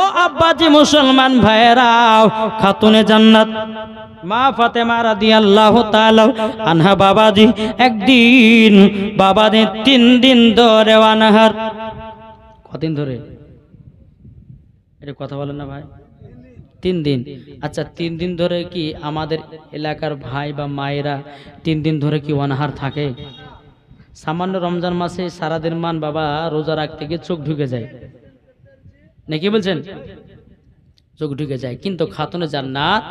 ও আব্বাজি মুসলমান ভাইয়েরাও খাতুনে জান্নাত, মা ফাতেমা রাদিয়াল্লাহু তাআলা আনহা বাবাজি, একদিন বাবাজি তিন দিন ধরে অনাহার। কদিন ধরে? এটা কথা বলেন না ভাই। তিন দিন। আচ্ছা তিন দিন ধরে কি আমাদের এলাকার ভাই বা মায়েরা তিন দিন ধরে কি অনাহার থাকে? সামান্য রমজান মাসে সারাদিন মান বাবা রোজা রাখতে গিয়ে চোখ ঢুকে যায়। নাকি বলছেন? চোখ ঢুকে যায়। কিন্তু খাতুনে জান্নাত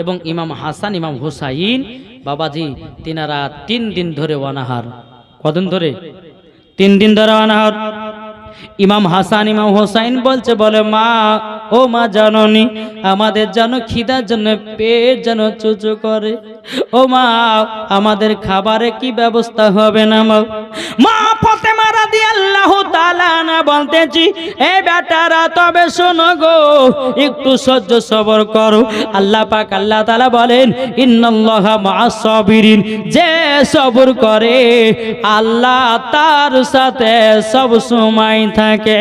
এবং ইমাম হাসান, ইমাম হুসাইন বাবাজি তিনারা তিন দিন ধরে অনাহার। কদিন ধরে? তিন দিন ধরে অনাহার। ইমাম হাসান, ইমাম হোসাইন বলছে, বলে, মা, ও মা জাননি, আমাদের যেন খিদার জন্য পেট যেন চুচু করে। ও মা, আমাদের খাবারে কি ব্যবস্থা হবে না, মা? মা ফতেমা রাদিয়াল্লাহু তাআলা না বলতেছি, এ বেটারা, তবে শোনো গো, একটু সহ্য সবর করো। আল্লাহ পাক, আল্লাহ তাআলা বলেন, ইন্নাল্লাহা মা'আস সাবিরিন। যে সবর করে, আল্লাহ তার সাথে সব সময় থাকে।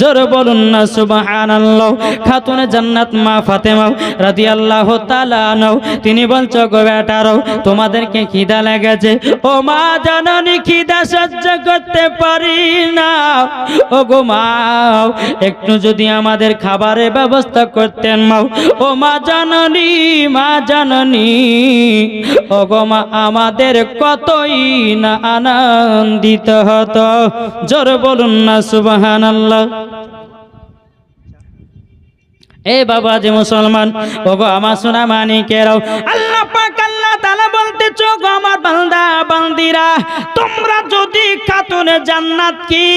জোর বলুন না, সুবহানাল্লাহ। খাতুনে জান্নাত মা ফাতেমা রাদিয়াল্লাহু তাআলা আনহু, তিনি বলছো গো বেটারো, তোমাদেরকে খিদা লেগেছে। ও মা জাননি, খিদা সহ্য করতে পারি না। ও গো মা, একটু যদি আমাদের খাবারের ব্যবস্থা করতেন মা। ও মা জাননি মা জাননি। ও গো মা, আমাদের কতই না আনন্দিত হতো। জোর বলুন না, সুবহানাল্লাহ। এ বাবা যে মুসলমান ওগো আমার সোনা মানিকেরাও, আল্লাহ বান্দা বান্দিরা, তোমরা যদি খাতুনে জান্নাত কি?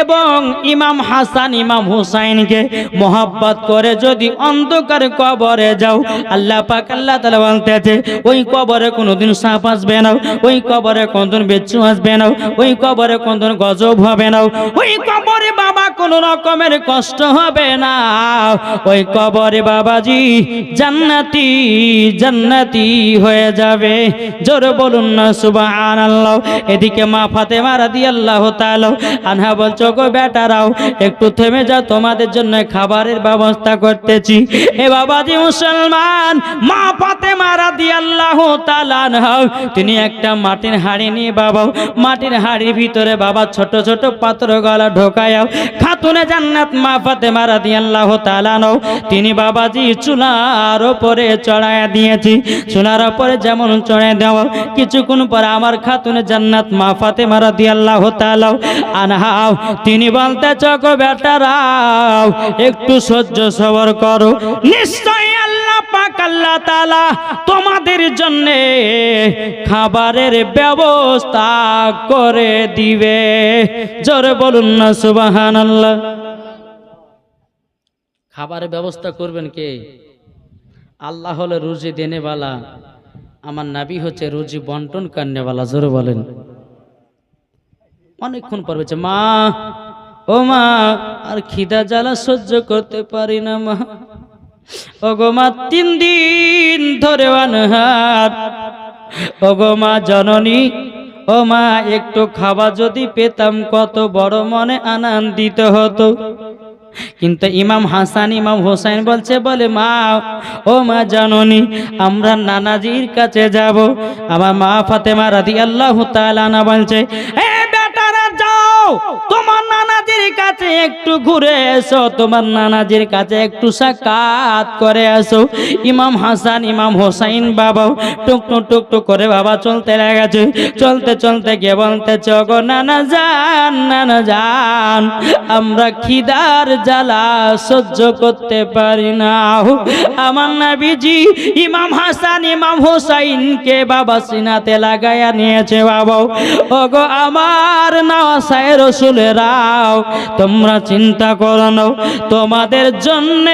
এবং ইমাম হাসান, ইমাম হুসাইনকে মোহাব্বত করে যদি অন্ধকার কবরে যাও, আল্লাহ পাক আল্লাহ তাআলা বলতেছে, ওই কবরে কোনোদিন সাপ আসবে না, ওই কবরে কোনদিন বেচ্ছু আসবে না, ওই কবরে কোনদিন গজব হবে না, ওই কবরে বাবা কোনো রকমের কষ্ট হবে না, ওই কবরে বাবাজি জান্নাতি জান্নাতি হয়ে যাবে, জোর বলুন না সুবহানাল্লাহ। এদিকে মা ফাতেমা রাদিয়াল্লাহু তাআলা আনহা বলছো গো বেটারাও, একটু থেমে যাও, তোমাদের জন্য খাবারের ব্যবস্থা করতেছি। এ বাবাজি মুসলমান, মা ফাতেমা তাআলা আনহা, তিনি একটা মাটির হাড়ি নিয়ে মাটির হাড়ির ভিতরে বাবা ছোট ছোট পাত্র গলা ঢোকায়াও খাতুনে জান্নাত মা আনহা, তিনি বাবাজি চুলার চড়ায়া দিয়েছি। চুলার উপরে যেমন চড়ায় দেওয়া, কিছুক্ষণ আমার জান্নাত মা তিনি বলতে বেটারাও একটু সহ্য সবর করো। তোমাদের জন্য খাবারের ব্যবস্থা করে দিবে। জোরে বলুন না, সুবহানাল্লাহ। খাবারের ব্যবস্থা করবেন কে? আল্লাহ হলে রুজি দেনেওয়ালা। আমার নাবি হচ্ছে রুজি বন্টন কান্নেওয়ালা, জোরে বলেন। অনেকক্ষণ পর বলছে, মা, ও মা, আর খিদা জ্বালা সহ্য করতে পারি না, মা। ও গো মা, তিন দিন ধরে অনহার। ও গো মা জননী, ও মা, একটু খাবার যদি পেতাম, কত বড় মনে আনন্দিত হতো। কিন্তু ইমাম হাসান, ইমাম হোসেন বলছে, বলে, মা, ও মা জাননি, আমরা নানাজির কাছে যাব। আমার মা ফাতেমা রাদি আল্লাহ তালানা বলছে, এ বেটারা, যাও কাছে একটু ঘুরে এসো, তোমার নানাজির কাছে একটু সাক্ষাৎ করে আসো। ইমাম হাসান, ইমাম হোসাইন বাবা, টুক টুক টুক টুক করে বাবা চলতে লেগেছে। চলতে চলতে গিয়ে বলতে চগো নানা যান নানা যান, আমরা খিদার জ্বালা সহ্য করতে পারি না আমার নাবিজি ইমাম হাসান, ইমাম হোসাইনকে বাবা সিনাতে লাগাইয়া নিয়েছে বাবা। ওগো আমার নওয়াসায় রসুলেরাও তোমরা চিন্তা করো না। তোমাদের জন্য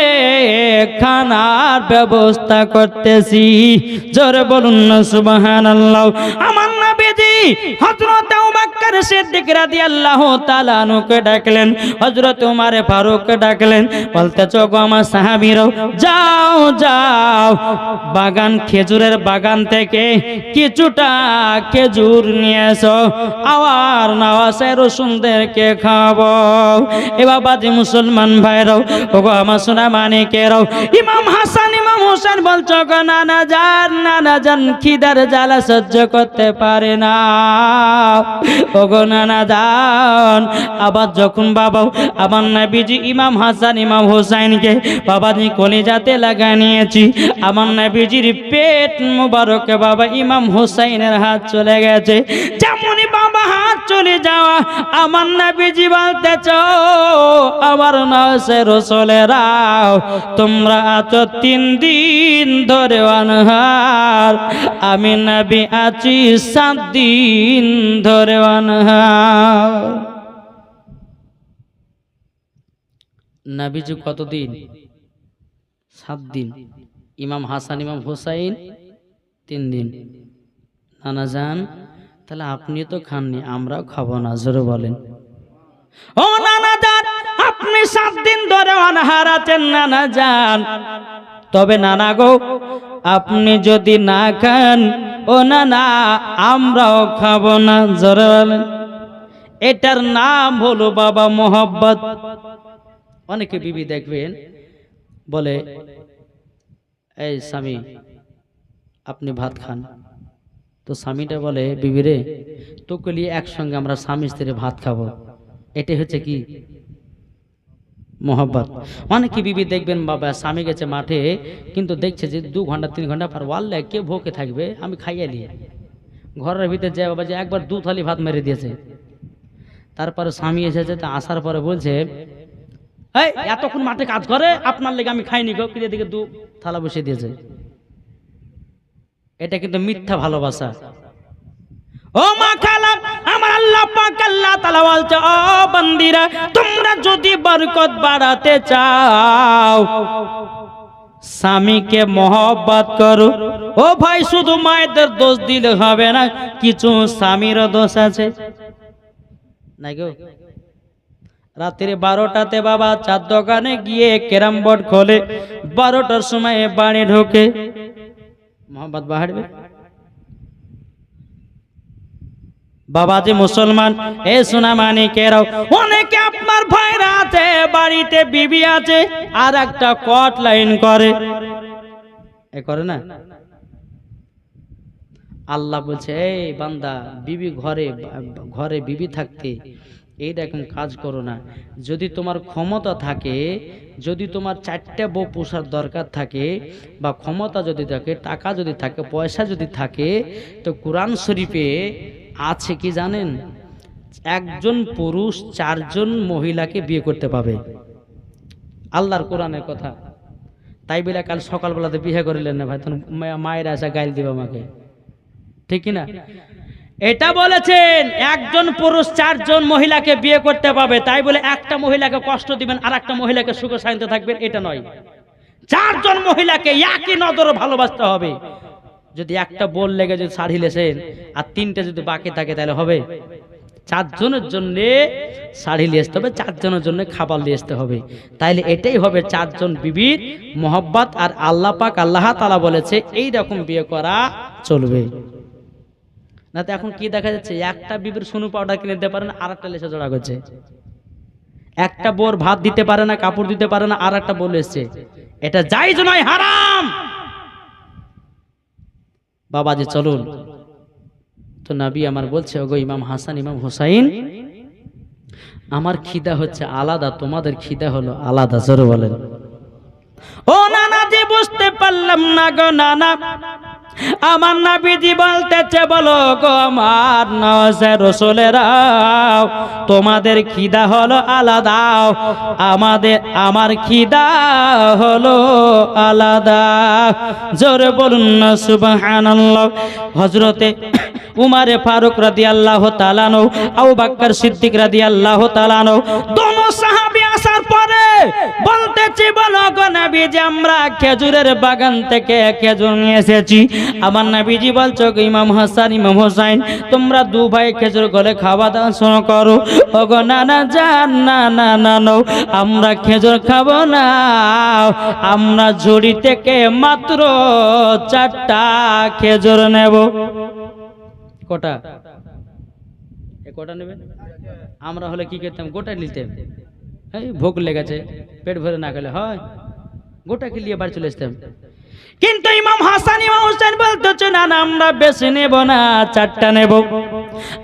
খানার ব্যবস্থা করতেছি। জোরে বলুন না সুবহানাল্লাহ। আমার সাহাবীরাও, যাও যাও। বাগান, খেজুরের বাগান থেকে কিছুটা খেজুর নিয়ে এসো। আওয়ার নাওয়াসে রসুনদেরকে খাব এ বাবাজি মুসলমান ভাইরাও, ও গো আমার সোনা মানিকেরাও ইমাম হাসান, ইমাম হোসেন বলছো গো, নানা যান নানা যান খিদার জ্বালা সহ্য করতে পারে না। যান আবার যখন বাবা আমার নাবিজি ইমাম হাসান, ইমাম হোসাইনকে, বাবাজি কলিজাতে লাগা নিয়েছি। আমার নাবিজির পেট মুবারকে, বাবা ইমাম হোসাইনের হাত চলে গেছে। যেমনই চলে যাওয়া আমার নবীজি বলতেছ, আমার নসে রসলেরাও তোমরা আছো তিন দিন ধরে অনহার। আমি নবী আছি সাত দিন ধরে অনহার। নবীজি কতদিন সাত দিন। ইমাম হাসান, ইমাম হুসাইন, তিন দিন। নানা যান তাহলে আপনি তো খাননি, আমরাও খাব না, জোরে বলেন। ও নানা যান আপনি সাত দিন ধরে অনাহার আছেন, নানা যান তবে নানা গো, আপনি যদি না খান, ও নানা, আমরাও খাব না, জোরে বলেন। এটার নাম হলো বাবা মোহব্বত। অনেকে বিবি দেখবেন, বলে, এই স্বামী, আপনি ভাত খান। তো স্বামীটা বলে, বিবিরে, তোকে নিয়ে একসঙ্গে আমরা স্বামী স্ত্রী ভাত খাব। এটাই হচ্ছে কি? মোহব্বত। অনেকে বিবি দেখবেন, বাবা, স্বামী গেছে মাঠে, কিন্তু দেখছে যে দু ঘণ্টা, তিন ঘণ্টা পর ওয়াল্লে কে ভোকে থাকবে? আমি খাইয়ে নিয়ে ঘরের ভিতরে যায় বাবা যে একবার দু থালি ভাত মেরে দিয়েছে। তারপরে স্বামী এসেছে, তা আসার পরে বলছে, এই, এতক্ষণ মাঠে কাজ করে, আপনার লেগে আমি খাইনি গো। কিন্তু এদিকে দু থালা বসিয়ে দিয়েছে। এটা কিন্তু মিথ্যা ভালোবাসা। ও মা খালা আমার আল্লাহ পাক আল্লাহ তাআলা বলছে, ও বান্দিরা, তোমরা যদি বরকত বাড়াতে চাও, স্বামীকে মহব্বত করো। ও ভাই, শুধু মায়েদের দোষ দিলে হবে না, কিছু স্বামীরও দোষ আছে। নাই গো। রাত্রি বারোটাতে বাবা চার দোকানে গিয়ে ক্যারাম বোর্ড খোলে, বারোটার সময় বাড়ি ঢোকে। মোহাম্মদ বাহারবে? বাবাজি মুসলমান, এ সোনা মানিকেরাও অনেকে আপনার ভাইরা আছে, বাড়িতে বিবি আছে, আর একটা কট লাইন করে। এ করে না? আল্লাহ বলছে, এই বান্দা, বিবি ঘরে ঘরে বিবি থাকতে এইরকম কাজ করো না। যদি তোমার ক্ষমতা থাকে, যদি তোমার চারটে বউ পোষার দরকার থাকে বা ক্ষমতা যদি থাকে, টাকা যদি থাকে, পয়সা যদি থাকে, তো কোরআন শরীফে আছে কি জানেন? একজন পুরুষ চারজন মহিলাকে বিয়ে করতে পাবে। আল্লাহর কোরআনের কথা। তাই বলে কাল সকালবেলাতে বিয়ে করিলেন না ভাই, তখন মায়ের আসা গাইল দিবে আমাকে। ঠিক না? এটা বলেছেন, একজন পুরুষ চারজন মহিলাকে বিয়ে করতে পাবে তাই বলে একটা মহিলাকে কষ্ট দিবেন আর একটা মহিলাকে সুখে শান্তি থাকবেন, এটা নয়। চারজন মহিলাকে একই নজরে ভালোবাসতে হবে। যদি একটা বোল লেগে যদি শাড়ি লেসেন, আর তিনটে যদি বাকি থাকে, তাহলে হবে। চারজনের জন্য শাড়ি নিয়ে আসতে হবে, চারজনের জন্য খাবার নিয়ে আসতে হবে। তাইলে এটাই হবে চারজন বিবির মোহব্বত, আর আল্লাহ পাক আল্লাহ তালা বলেছে এই রকম বিয়ে করা চলবে। না তো এখন কি দেখা যাচ্ছে? একটা বিবির সোনু পাউডার কিনে দিতে পারে না আর একটা লেসে জোড়া করছে। একটা বোর ভাত দিতে পারে না, কাপড় দিতে পারে না আর একটা বোল এসছে, এটা জাইজ নয়, হারাম! বাবাজি, চলুন। তো নাবি আমার বলছে, ওগো ইমাম হাসান, ইমাম হুসাইন, আমার খিদা হচ্ছে আলাদা, তোমাদের খিদা হলো আলাদা, জোরে বলেন। ও নানা, যে বুঝতে পারলাম না গো নানা আমার নাবিজি বলতেছে, বলো গো আমার নজে রসুলেরাও তোমাদের খিদা হলো আলাদা। আমাদের, আমার খিদা হলো আলাদা। জোরে বলুন না, সুবহানাল্লাহ। হজরতে উমারে ফারুক রাদি আল্লাহ তালানো আবু বাক্কর সিদ্দিক রাদি আল্লাহ তালানো বলতেছি, বলো গো নবীজি, আমরা খেজুরের বাগান থেকে খেজুর নিয়ে এসেছি। আমার নবীজি বলছো ইমাম হাসান, ইমাম হোসাইন, তোমরা দু ভাই খেজুর গলে খাওয়া দাওয়া শুরু করো। ও গো না না যান না না না নো আমরা খেজুর খাব না। আমরা ঝুড়ি থেকে মাত্র চারটা খেজুর নেব। কটা? কটা নেবে আমরা হলে কি করতাম? গোটা নিতাম। এই ভোগ লেগেছে পেট ভরে না খেলে হয় গোটা খেলিয়ে বাড়ি চলে আসতাম। কিন্তু ইমাম হাসান, ইমাম হোসেন বলতেছে, না না, আমরা বেশি নেব না, চারটা নেব।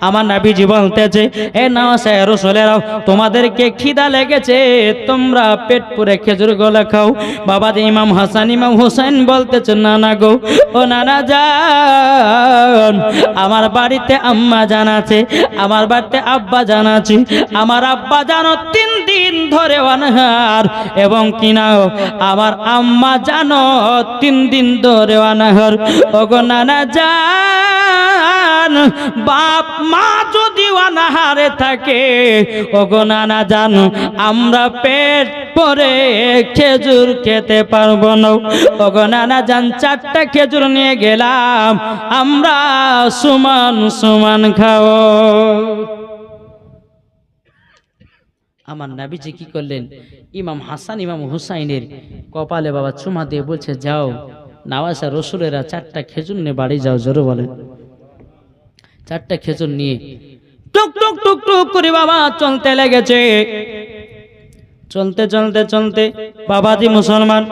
আমার নাবিজি বলতেছে, এ নামাসে রসুলেরাও তোমাদেরকে খিদা লেগেছে, তোমরা পেট পুরে খেজুর গলা খাও। বাবা ইমাম হাসান, ইমাম হোসেন বলতেছে, না না গো, ও নানা যান আমার বাড়িতে আম্মা জান আছে, আমার বাড়িতে আব্বা জান আছে, আমার আব্বা জানো তিন দিন ধরে অনাহার, এবং কিনাও আমার আম্মা জানো তিন দিন ধরে অনাহার। নানা যান বাপ মা যদি অনাহারে থাকে, ওগো নানা জান, আমরা পেট পরে খেজুর খেতে পারব না। ওগো নানা যান চারটা খেজুর নিয়ে গেলাম, আমরা সমান সমান খাও আমার নাবিজি কি করলেন? ইমাম হাসান, ইমাম হুসাইনের কপালে বাবা চুমা দিয়ে বলছে, যাও। নাওয়াসা রসুলেরা চারটা খেজুর নিয়ে বাড়ি যাও, জোরে বলেন। চারটা খেজুর নিয়ে টুক টুক টুক টুক করে বাবা চলতে লেগেছে। চলতে চলতে চলতে বাবাজি মুসলমান।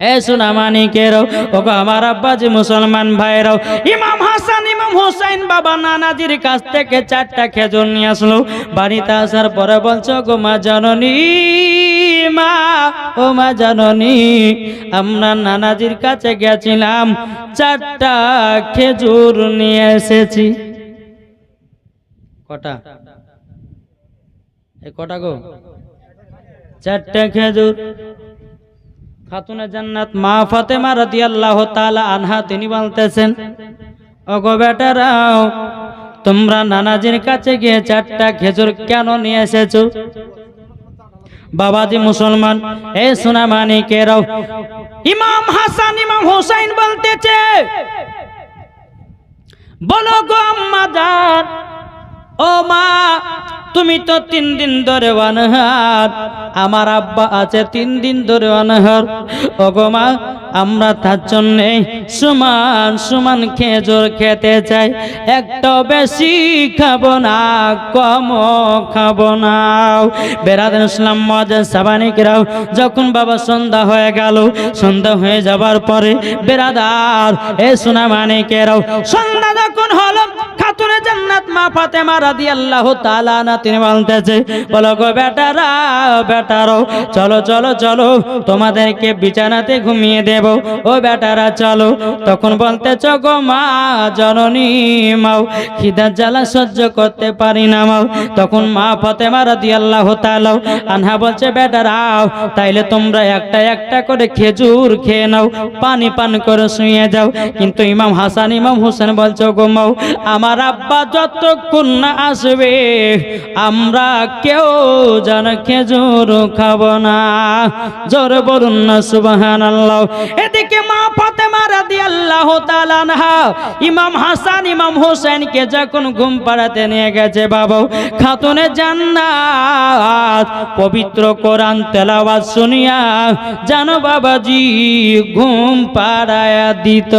এ সোনা মানিকেরও, ওগো আমার আব্বাজি মুসলমান ভাইরাও ইমাম হাসান, ইমাম হোসাইন বাবা নানাজির কাছ থেকে চারটা খেজুর নিয়ে আসলো। বাড়িতে আসার পরে বলছো গো মা জননী। মা, ও মা জননী, আমরা নানাজির কাছে গেছিলাম, চারটা খেজুর নিয়ে এসেছি। কটা? কটা গো? চারটা খেজুর। খাতুনে জান্নাত মা ফাতেমা রাদিয়াল্লাহু তাআলা আনহা, তিনি বলতেছেন, ওগো বেটারাও, তোমরা নানাজির কাছে গিয়ে চারটা খেজুর কেন নিয়ে এসেছ? বাবাজি মুসলমান এ সোনা মানিকেরাও ইমাম হাসান ইমাম হুসাইন বলতেছে বলো গো আম্মা ও মা, তুমি তো তিন দিন ধরে অনহার। আমার আব্বা আছে তিন দিন ধরে অনহার। ও গো মা, আমরা তার জন্যে সমান সমান খেজুর খেতে চাই। একটা বেশি খাব না কম খাব না। বেড়াদের ইসলাম মজা সাবানিকরাও যখন বাবা সন্ধ্যা হয়ে গেল, সন্ধ্যা হয়ে যাবার পরে বেড়াদার এ সোনা মানিকেরাও সন্ধ্যা যখন হলো খাতুনে জান্নাত মা ফাতেমা রাদিয়াল্লাহু তাআলা না তিনি বলতেছে, বলো গো বেটারা, বেটারো, চলো চলো চলো, তোমাদেরকে বিছানাতে ঘুমিয়ে দেব। ও বেটারা, চলো। তখন বলতেছ, গো মা, জননী মাও খিদার জ্বালা সহ্য করতে পারি না মাও। তখন মা ফাতেমা রাদিয়াল্লাহু তাআলা আনহা বলছে বেটারাও তাইলে তোমরা একটা একটা করে খেজুর খেয়ে নাও, পানি পান করে শুয়ে যাও। কিন্তু ইমাম হাসান, ইমাম হোসেন বলছো, গো মাও, আমার আব্বা যতক্ষণ না আসবে, আমরা কেউ যেন খেজুর খাব না। জোর বলুন না সুবাহান আল্লাহ এদিকে মা রাদিয়াল্লাহু তাআলা আনহা, ইমাম হাসান, ইমাম হোসেনকে যখন ঘুম পাড়াতে নিয়ে গেছে, বাবু, খাতুনে জান্নাত, পবিত্র কোরআন তেলাওয়াত শুনিয়া জানো বাবাজি ঘুম পাড়ায়া দিত।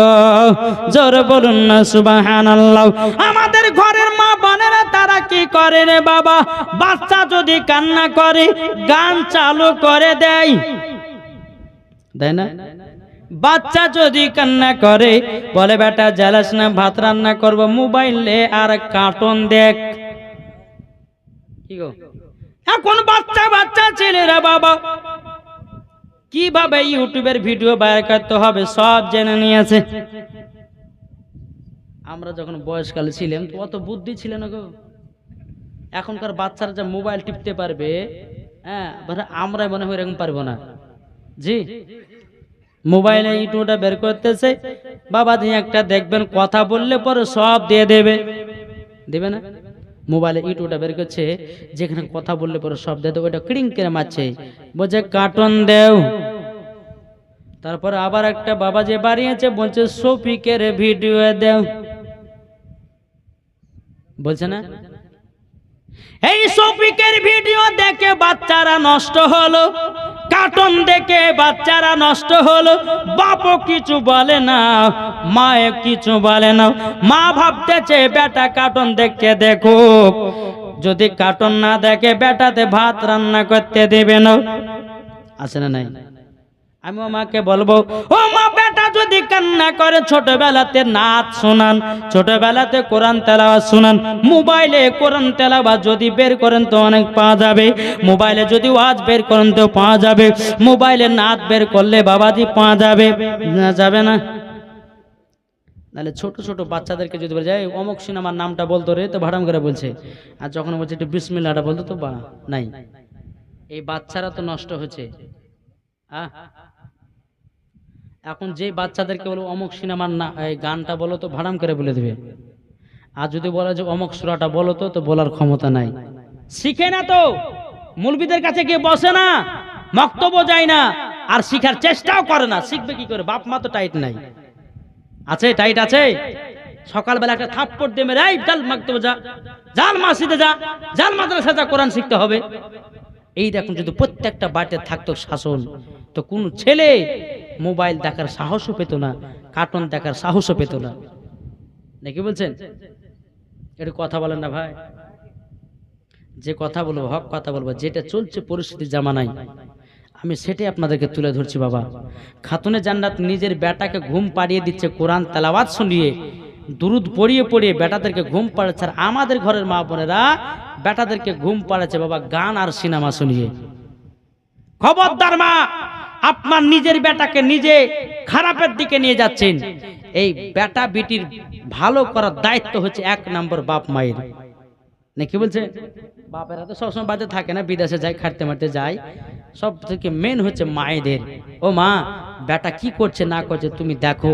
জোর বলুন না, সুবহানাল্লাহ। আমাদের ঘরের মা বোনেরা তারা কি করে রে বাবা? বাচ্চা যদি কান্না করে, গান চালু করে দেয়। না? বাচ্চা যদি কান্না করে, বলে, বেটা, জ্বালাস না, ভাত রান্না করব, মোবাইলে আর কার্টুন দেখ। এখন বাচ্চা বাচ্চা ছেলেরা বাবা, কীভাবে ইউটিউবের ভিডিও বাইর করতে হবে সব জেনে নিয়েছে। আমরা যখন বয়সকালে ছিলাম অত বুদ্ধি ছিল না গো। এখনকার বাচ্চারা যা মোবাইল টিপতে পারবে হ্যাঁ আমরা মনে হয় এরকম পারব না। জি? মোবাইলে ইউটিউবটা বের করতেছে, বাবা দিয়ে একটা দেখবেন, কথা বললে পরে সব দিয়ে দেবে। দেবে না? মোবাইলে ইউটিউবটা বের করছে, যেখানে কথা বললে পরে শব্দ দেয় ওইটা ক্রিং করে মারছে। বলছে, কার্টুন দেও। তারপরে আবার একটা বাবা যে বাড়িয়েছে, বলছে, সফিকের ভিডিও দেও। বলছে না? এই সফিকের ভিডিও দেখে বাচ্চারা নষ্ট হলো, কার্টুন দেখে বাচ্চারা নষ্ট হলো, বাপও কিছু বলে না মায়ে কিছু বলে না। মা ভাবতেছে, বেটা, কার্টুন দেখে দেখো। যদি কার্টুন না দেখে, বেটাতে ভাত রান্না করতে দেবে না। আছে না নাই? আমি ও মাকে বলব ও মা কান্না করে, ছোটবেলাতে নাচ শোনান, ছোটবেলাতে কোরআন তেলাওয়াত শোনান, মোবাইলে কোরআন তেলাওয়াত যদি বের করেন তো অনেক পাওয়া যাবে, মোবাইলে যদি ওয়াজ বের করেন তো পাওয়া যাবে, মোবাইলে নাচ বের করলে বাবাজি পাওয়া যাবে যাবে না? নাহলে ছোট ছোট বাচ্চাদেরকে যদি বলে যায় অমুক সিনেমার নামটা বলতো রে, তো ভাড়াম করে বলছে। আর যখন বলছে, একটু বিসমিল্লাটা বলতো তো বা, নাই। এই বাচ্চারা তো নষ্ট হচ্ছে। আহ? এখন যে বাচ্চাদেরকে বলো অমুক সিনেমার না গানটা বলো তো ভাড়াম করে বলে দেবে। আর যদি বলে যে অমুক সুরাটা বলো তো তো বলার ক্ষমতা নাই। শিখে না তো। মুলবিদের কাছে গিয়ে বসে না, বক্তব্য যায় না, আর শিখার চেষ্টাও করে না। শিখবে কি করে? বাপ মা তো টাইট নাই। আছে, টাইট আছে? সকালবেলা একটা থাপ্পড় দিয়ে মেরে, এই জাল মাকতবে যা, জাল মাসিদে যা, জাল মাদ্রাসা যা, কোরআন শিখতে হবে। এই দেখুন, যদি প্রত্যেকটা বাড়িতে থাকতো শাসন, তো কোন ছেলে মোবাইল দেখার সাহসও পেত না, কার্টুন দেখার সাহসও পেত না। নাকি বলছেন? একটু কথা বলেন না ভাই। যে কথা বলব, হক কথা বলব, যেটা চলছে পরিস্থিতি জামানায়, আমি সেটাই আপনাদেরকে তুলে ধরছি বাবা। খাতুনে জান্নাত নিজের বেটাকে ঘুম পাড়িয়ে দিচ্ছে কোরআন তেলাওয়াত শুনিয়ে, দুরুদ পড়িয়ে পড়িয়ে বেটাদেরকে ঘুম পাড়াচ্ছে, আর আমাদের ঘরের মা বোনেরা বেটাদেরকে ঘুম পাড়াচ্ছে বাবা গান আর সিনেমা শুনিয়ে। খবরদার মা! আপনার নিজের বেটাকে নিজে খারাপের দিকে নিয়ে যাচ্ছেন। এই বেটা বিটির ভালো করার দায়িত্ব হচ্ছে এক নম্বর বাপ মায়ের। নাকি বলছে? বাপেরা তো সবসময় বাজে থাকে না, বিদেশে যায়, খাটতে মারতে যায়। সব থেকে মেন হচ্ছে মায়েদের। ও মা, বেটা কি করছে না করছে তুমি দেখো।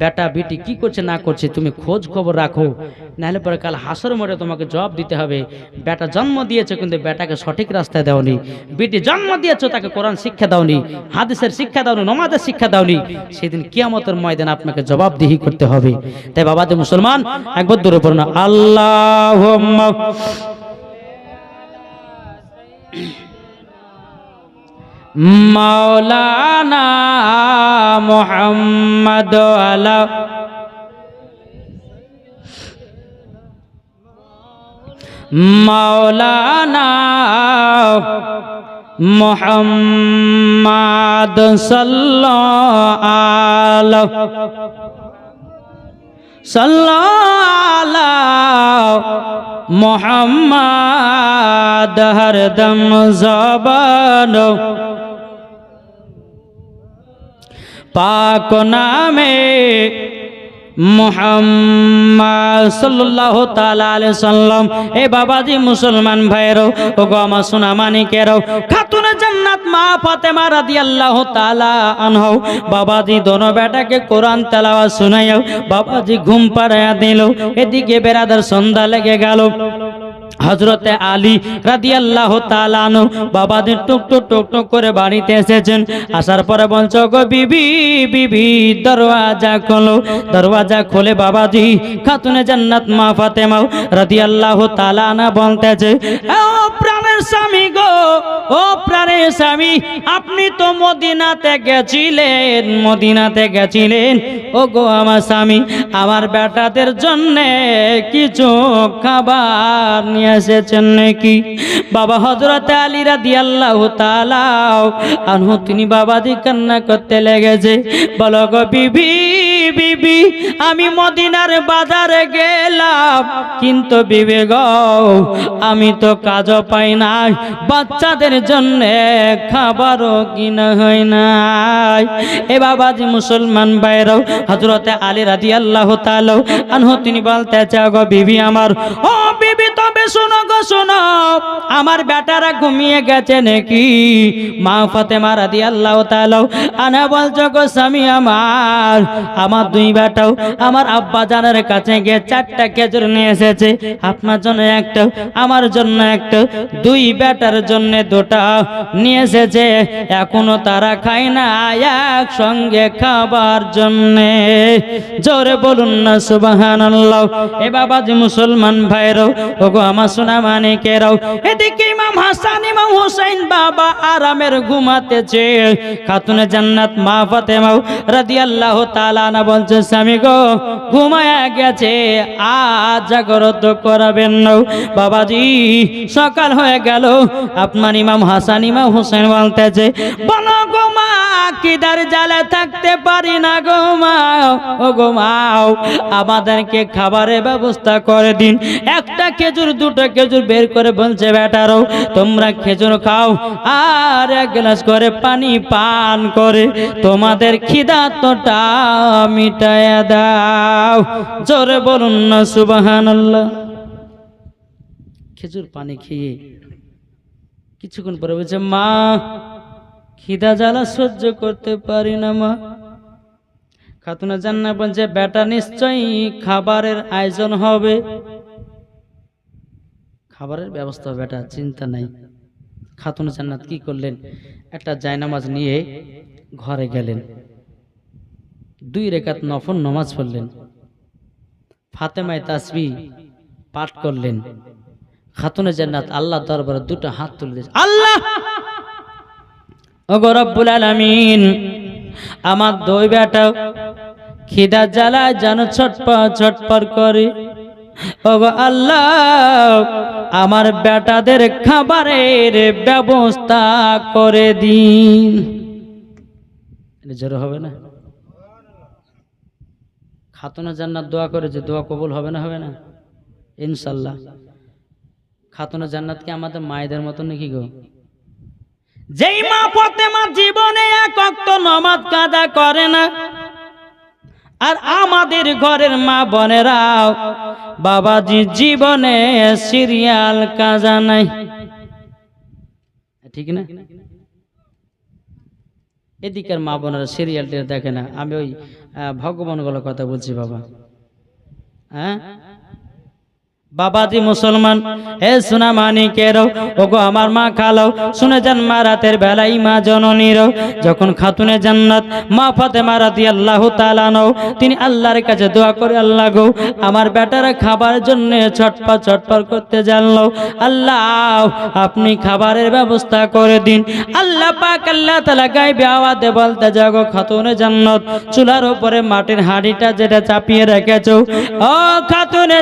বেটা, বেটি কি করছে না করছে তুমি খোঁজ খবর রাখো। নাহলে পরে কাল হাসর মোড়ে তোমাকে জবাব দিতে হবে। বেটা জন্ম দিয়েছে কিন্তু বেটাকে সঠিক রাস্তায় দাওনি। বেটি জন্ম দিয়েছ, তাকে কোরআন শিক্ষা দাওনি, হাদিসের শিক্ষা দাওনি, নমাজের শিক্ষা দাওনি। সেদিন কিয়ামতের ময়দান আপনাকে জবাবদিহি করতে হবে। তাই বাবাদের মুসলমান একবার দূরে পড়ো না। আল্লাহ মাওলানা মোহাম্মদ আলা মাওলানা মোহাম্মদ সাল্লাল্লাহু সাল্লাল্লাহু মোহাম্মদ হরদম জবান পাক নামে মোহাম্মদ সাল্লাল্লাহু তাআলা আলাইহি সাল্লাম। এ বাবাজি মুসলমান ভাইরো ও গো আমার সোনা মানিকেরও, খাতুন জান্নাত মা ফাতেমা রাদিয়াল্লাহু তাআলা আনহু বাবাজি দোনো বেটাকে কোরআন তেলাওয়াত শুনাইও বাবাজি ঘুম পাড়ায়া দিল, এদিকে বেরাদার সন্ধ্যা লেগে গেল। হজরতে আলী রাদিয়াল্লাহ তালানো বাবাদের টুক টুক টুক টুক করে বাড়িতে এসেছেন। আসার পরে বলছ গো বিবি বিবি, দরওয়াজা খোলো, দরওয়াজা খোলে বাবাজি, খাতুনে জান্নাত মা ফাতেমাও রাদিয়াল্লাহ তালানা বলতেছে ও প্রাণের স্বামী ও প্রাণের স্বামী, আপনি তো মদিনাতে গেছিলেন মদিনাতে গেছিলেন। ও গো আমার স্বামী, আমার বেটাদের জন্য কিছু খাবার নিয়ে এসেছেন নাকি? বাবা হজরত আলী রাদি আল্লাহ তালাও আনহু, তিনি বাবাজি কান্না করতে লেগেছে। বলো গো বিবি। বিবি, আমি মদিনার বাজারে গেলাম। কিন্তু বিবে আমি তো কাজও পাই নাই। বাচ্চাদের জন্য খাবারও কিনা হয় নাই। এ বাবাজি মুসলমান বাইরেও হজরতে আলী রাজি আল্লাহ তালাও আনহু, তিনি বলতে চাও বিবি আমার। ও বিবি, তবে শোনো গো, শোনো। আমার বেটারা ঘুমিয়ে গেছে নাকি? মা ফাতেমা রাদি আল্লাহ তালাও আনা বলছো, গো স্বামী আমার আমার আমার দুই বেটাও আমার আব্বা জানের কাছে গিয়ে চারটা খেজুর নিয়ে এসেছে। আপনার জন্য একটা আমার জন্য একটা দুই বেটার জন্য দুটা নিয়ে এসেছে। এখনও তারা খায় না একসঙ্গে খাবার জন্যে। জোরে বলুন না সুবাহান এ বাবাজি মুসলমান ভাইরাও, ওগো আমার সোনা মানিকেরাও। এদিকে ইমাম হাসান, ইমাম হুসাইন বাবা আরামের ঘুমাতেছে। খাতুনে জান্নাত মা ফাতেমাও রাদিয়াল্লাহু তাআলা না বলছে, স্বামী গো, ঘুমায়া গেছে, আজ জাগরত করাবেন না। বাবাজি, সকাল হয়ে গেল। আপনার ইমাম হাসান ইমাম হোসেন বলতেছে বলো মা জালে থাকতে পারি না গো মা। ও গো মাও আমাদেরকে খাবারের ব্যবস্থা করে দিন। একটা খেজুর, দুটো খেজুর বের করে বলছে বেটারও তোমরা খেজুর খাও আর এক গ্লাস করে পানি পান করে। তোমাদের খিদাতটা মিটায়া দাও। জোরে বলুন না, সুবহানাল্লাহ। খেজুর পানি খেয়ে কিছুক্ষণ পরে বলছে, মা খিদা জ্বালা সহ্য করতে পারি না, মা। খাতুনা জান্না বলছে, বেটা, নিশ্চয়ই খাবারের আয়োজন হবে। খাবারের ব্যবস্থা হবে, বেটা, চিন্তা নাই। খাতুন জান্নাত কি করলেন? একটা জায়নামাজ নিয়ে ঘরে গেলেন। দুই রেখাত নফর নমাজ পড়লেন। ফাতেমায় তাসবি পাঠ করলেন। খাতুনে জান্নাত আল্লাহ দরবারে দুটো হাত তুলে আল্লাহ! ওগো রব্বুল আমার দুই বেটা খিদা জ্বালা যেন ছটপট ছটপট করে। ওগো আল্লাহ, আমার বেটাদের খাবারের ব্যবস্থা করে দিন। জোরে হবে না? খাতুনা জান্নাত দোয়া করে যে দোয়া কবুল হবে না হবে না? ইনশাল্লাহ। খাতুনা জান্নাত কি আমাদের মায়েদের মতন নাকি গো? যেই মা ফতেমা জীবনে এক অক্ত নমাজ কাজা করে না, আর আমাদের ঘরের মা বোনেরাও, বাবাজি জীবনে সিরিয়াল কাজা নাই। ঠিক না? এদিকের মা বোনেরা সিরিয়ালটা দেখে না, আমি ওই ভগবানগুলোর কথা বলছি বাবা। হ্যাঁ? বাবাজি মুসলমান, হে সোনা মানিকেরও ওগো আমার মা খালো শুনে যান মা রাতের বেলায় মা জননীর যখন খাতুনে জান্নাত, মা ফাতেমা রাতি আল্লাহ তালানো তিনি আল্লাহর কাছে দোয়া করে, আল্লাহ গো, আমার বেটারা খাবার জন্য ছটপট ছটপট করতে জানলো। আল্লাহ, আপনি খাবারের ব্যবস্থা করে দিন। আল্লাহ পাক, আল্লাহ তালা গাইবে আওয়াজে বলতে যাগো খাতুনে জান্নাত, চুলার উপরে মাটির হাঁড়িটা যেটা চাপিয়ে রেখেছো। ও খাতুনে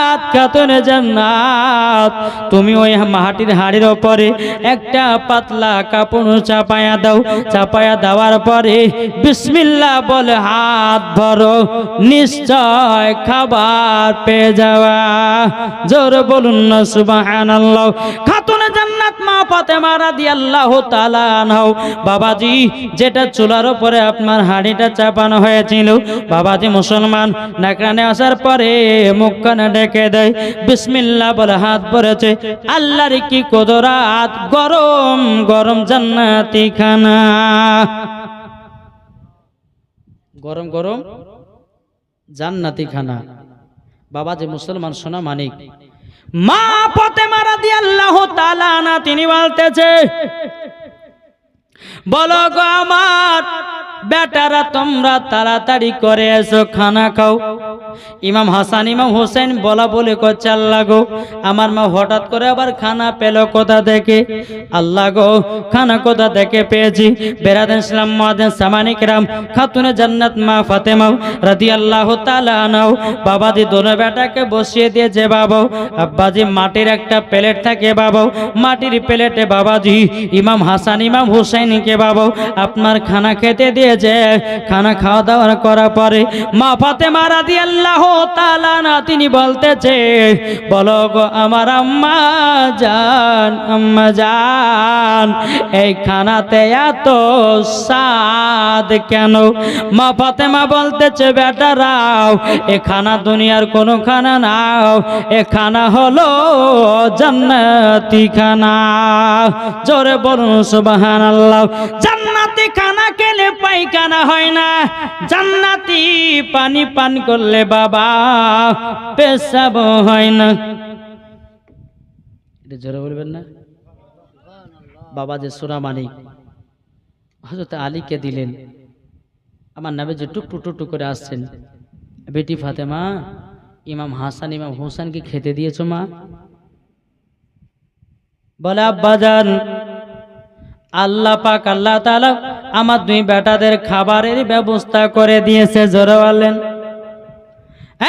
জান্নাত, খাতুনে জান্নাত। তুমি ওই মাটির হাড়ির ওপরে একটা পাতলা কাপড় চাপায়া দাও। চাপায়া দেওয়ার পরে বিসমিল্লাহ বলে হাত নিশ্চয় খাবার পেয়ে যাওয়া জোর বলুন না জান্নাত মা আনহু। বাবাজি, যেটা চুলার উপরে আপনার হাড়িটা চাপানো হয়েছিল, বাবাজি মুসলমান আসার পরে মুখখানে দেয়। বিসমিল্লাহ বলে হাত ভরেছে। আল্লাহর কি কদরাত? গরম গরম জান্নাতি খানা। গরম গরম জান্নাতি খানা। বাবাজি মুসলমান, সোনা মানিক। মা পথে মারা দিয়ে আল্লাহ তালানা তিনি বলতেছে, বলো গো আমার বেটারা, তোমরা তাড়াতাড়ি করে এসো, খানা খাও। ইমাম হাসান, ইমাম হোসেন বলা বলে করছে, আল্লাহ গো, আমার মা হঠাৎ করে আবার খানা পেল কোথা থেকে? আল্লাহ গো, খানা কোথা থেকে পেয়েছি? বেরাদ ইসলাম মাদেন সামানিক রাম, খাতুনে জান্নাত মা ফাতেমাও রাদি আল্লাহ তালানাও বাবাজি, দোনো বেটাকে বসিয়ে দিয়েছে বাবাও আব্বাজি, মাটির একটা প্লেট থাকে বাবাও মাটির প্লেটে বাবাজি, ইমাম হাসান, ইমাম হুসাইনকে বাবাও আপনার খানা খেতে দিয়েছে খানা খাওয়া দাওয়া করার পরে মা ফাতেমা রাদি আল্লাহ তালানা তিনি বলতেছে, বলো গো আমার আম্মা জান আম্মা জান, এই খানাতে এত স্বাদ কেন? মা ফাতেমা বলতেছে বেটারাও এ খানা দুনিয়ার কোনো খানা নাও, এ খানা হলো জান্নাতি খানা। জোরে বলুন সুবহানাল্লাহ। জান্নাতি খানা খেলে পাই পায়খানা হয় না। জান্নাতি পানি পান করলে বাবা পেশাব হয় না। এটা জোরে বলবেন না? বাবা যে সোনা মানিক। হজরত আলীকে দিলেন। আমার নামে যে টুকটু টুকটু করে আসছেন। বেটি ফাতেমা, ইমাম হাসান, ইমাম হোসেনকে খেতে দিয়েছ মা? বলে আব্বাজান আল্লাহ পাক, আল্লাহ তাআলা আমার দুই বেটাদের খাবারের ব্যবস্থা করে দিয়েছে, জোরে বললেন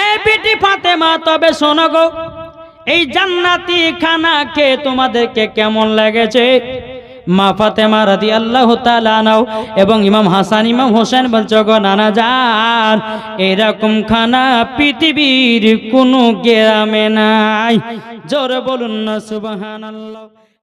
এই ফাতেমা, তবে শোনো গো, এই জান্নাতি খানা খেয়ে তোমাদেরকে কেমন লেগেছে? মা ফাতেমা রাদি আল্লাহ নাও এবং ইমাম হাসান, ইমাম হোসেন বলছো গো নানা যান এরকম খানা পৃথিবীর কোনো গ্রামে নাই। জোরে বলুন না, সুবহানাল্লাহ।